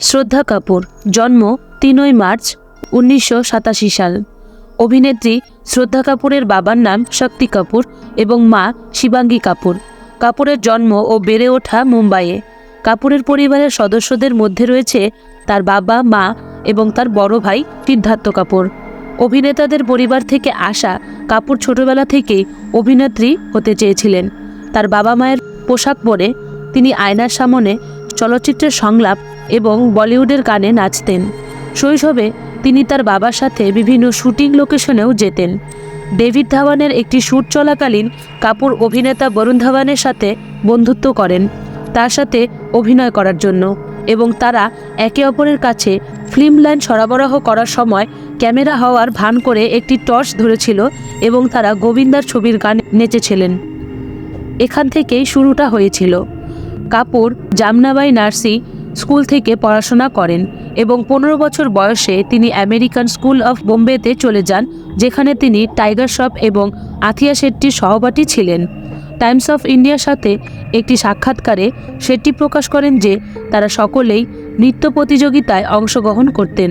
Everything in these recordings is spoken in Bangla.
শ্রদ্ধা কাপুর, জন্ম তিনই মার্চ উনিশশো সাতাশি সাল। অভিনেত্রী শ্রদ্ধা কাপুরের বাবার নাম শক্তি কাপুর এবং মা শিবাঙ্গী কাপুর। কাপুরের জন্ম ও বেড়ে ওঠা মুম্বাইয়ে। কাপুরের পরিবারের সদস্যদের মধ্যে রয়েছে তার বাবা, মা এবং তার বড় ভাই সিদ্ধার্থ কাপুর। অভিনেতাদের পরিবার থেকে আসা কাপুর ছোটবেলা থেকেই অভিনেত্রী হতে চেয়েছিলেন। তার বাবা মায়ের পোশাক পরে তিনি আয়নার সামনে চলচ্চিত্রের সংলাপ এবং বলিউডের গানে নাচতেন। শৈশবে তিনি তার বাবার সাথে বিভিন্ন শুটিং লোকেশনেও যেতেন। ডেভিড ধাওয়ানের একটি শ্যুট চলাকালীন কাপুর অভিনেতা বরুণ ধাওয়ানের সাথে বন্ধুত্ব করেন। তার সাথে অভিনয় করার জন্য এবং তারা একে অপরের কাছে ফিল্ম লাইন সরবরাহ করার সময় ক্যামেরা হওয়ার ভান করে একটি টর্চ ধরেছিল এবং তারা গোবিন্দার ছবির গান নেচেছিলেন। এখান থেকেই শুরুটা হয়েছিল। কাপুর জামনাবাই নার্সি স্কুল থেকে পড়াশোনা করেন এবং পনেরো বছর বয়সে তিনি আমেরিকান স্কুল অফ বোম্বেতে চলে যান, যেখানে তিনি টাইগার শ্রফ এবং আথিয়া শেট্টির সহপাঠী ছিলেন। টাইমস অফ ইন্ডিয়ার সাথে একটি সাক্ষাৎকারে শেট্টি প্রকাশ করেন যে তারা সকলেই নৃত্য প্রতিযোগিতায় অংশগ্রহণ করতেন।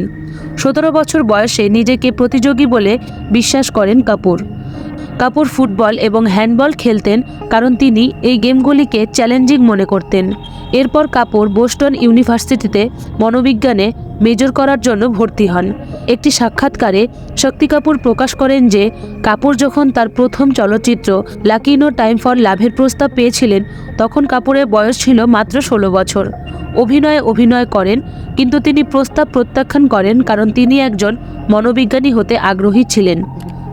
সতেরো বছর বয়সে নিজেকে প্রতিযোগী বলে বিশ্বাস করেন কাপুর। কাপুর ফুটবল এবং হ্যান্ডবল খেলতেন কারণ তিনি এই গেমগুলিকে চ্যালেঞ্জিং মনে করতেন। এরপর কাপুর বোস্টন ইউনিভার্সিটিতে মনোবিজ্ঞানে মেজর করার জন্য ভর্তি হন। একটি সাক্ষাৎকারে শক্তি কাপুর প্রকাশ করেন যে, কাপুর যখন তার প্রথম চলচ্চিত্র লাকিনো টাইম ফর লাভের প্রস্তাব পেয়েছিলেন, তখন কাপুরের বয়স ছিল মাত্র ষোলো বছর। অভিনয়ে অভিনয় করেন, কিন্তু তিনি প্রস্তাব প্রত্যাখ্যান করেন কারণ তিনি একজন মনোবিজ্ঞানী হতে আগ্রহী ছিলেন।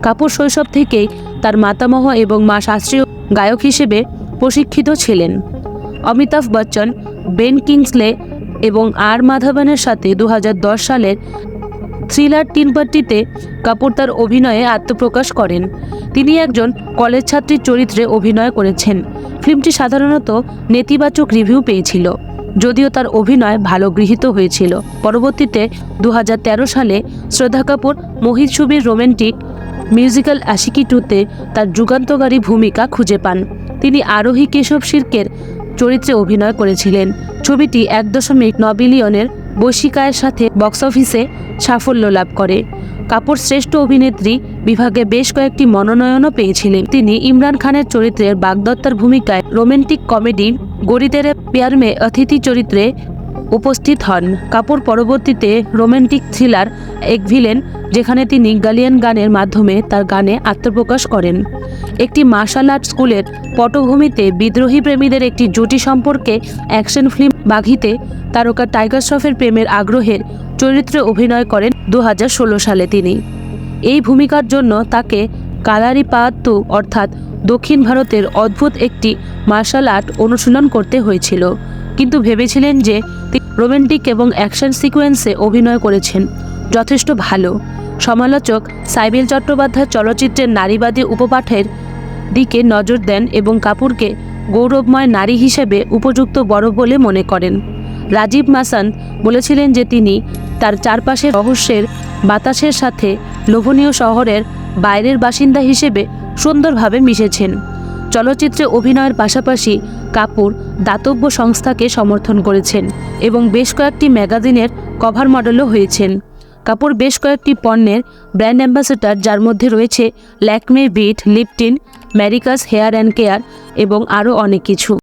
কাপুর শৈশব থেকেই তার মাতামহ এবং মা শাস্ত্রীয় গায়ক হিসেবে প্রশিক্ষিত ছিলেন। অমিতাভ বচ্চন, বেন কিংসলে এবং আর মাধবনের সাথে দু হাজার দশ সালের থ্রিলার তিন পার্টিতে কাপুর তার অভিনয়ে আত্মপ্রকাশ করেন। তিনি একজন কলেজ ছাত্রীর চরিত্রে অভিনয় করেছেন। ফিল্মটি সাধারণত নেতিবাচক রিভিউ পেয়েছিল, যদিও তার অভিনয় ভালো গৃহীত হয়েছিল। পরবর্তীতে দু হাজার তেরো সালে শ্রদ্ধা কাপুর, মোহিত ছবির রোমান্টিক মিউজিক্যাল আশিকি টুতে তার যুগান্তকারী ভূমিকা খুঁজে পান। তিনি আরোহী কেশব শির্কের চরিত্রে অভিনয় করেছিলেন। ছবিটি এক দশমিক ন বিলিয়নের বৈশিকায়ের সাথে বক্স অফিসে সাফল্য লাভ করে। কাপুর শ্রেষ্ঠ অভিনেত্রী বিভাগে বেশ কয়েকটি মনোনয়নও পেয়েছিলেন। তিনি ইমরান খানের চরিত্রের বাগদত্তার ভূমিকায় রোমান্টিক কমেডি গরিদেরে পেয়ার মে অতিথি চরিত্রে উপস্থিত হন। কাপুর পরবর্তীতে রোমান্টিক থ্রিলার এক ভিলেন, যেখানে তিনি গালিয়ান গানের মাধ্যমে তার গানে আত্মপ্রকাশ করেন। একটি মার্শাল আর্ট স্কুলের পটভূমিতে বিদ্রোহী প্রেমীদের একটি জুটি সম্পর্কে অ্যাকশন ফিল্ম বাঘিতে তারকা টাইগার শ্রফের প্রেমের আগ্রহের চরিত্রে অভিনয় করেন দু হাজার ষোলো সালে তিনি। এই ভূমিকার জন্য তাকে কালারি পাত্তু অর্থাৎ দক্ষিণ ভারতের অদ্ভুত একটি মার্শাল আর্ট অনুশীলন করতে হয়েছিল। কিন্তু ভেবেছিলেন যে রোমান্টিক এবং অ্যাকশন সিকোয়েন্সে অভিনয় করেছেন। যথেষ্ট ভালো। সমালোচক সাইবেল চট্টোপাধ্যায় চলচ্চিত্রের নারীবাদী উপপাঠের দিকে নজর দেন এবং কাপুরকে গৌরবময় নারী হিসেবে উপযুক্ত বড় বলে মনে করেন। রাজীব মাসান বলেছিলেন যে তিনি তার চারপাশের রহস্যের বাতাসের সাথে লোভনীয় শহরের বাইরের বাসিন্দা হিসেবে সুন্দরভাবে মিশেছেন। চলচ্চিত্রে অভিনয়ের পাশাপাশি কাপুর দাতব্য সংস্থাকে সমর্থন করেছেন এবং বেশ কয়েকটি ম্যাগাজিনের কভার মডেলও হয়েছেন। কাপুর বেশ কয়েকটি পণ্যের ব্র্যান্ড অ্যাম্বাসেডর, যার মধ্যে রয়েছে ল্যাকমে, বিট, লিপটিন, ম্যারিকাস, হেয়ার অ্যান্ড কেয়ার এবং আরও অনেক কিছু।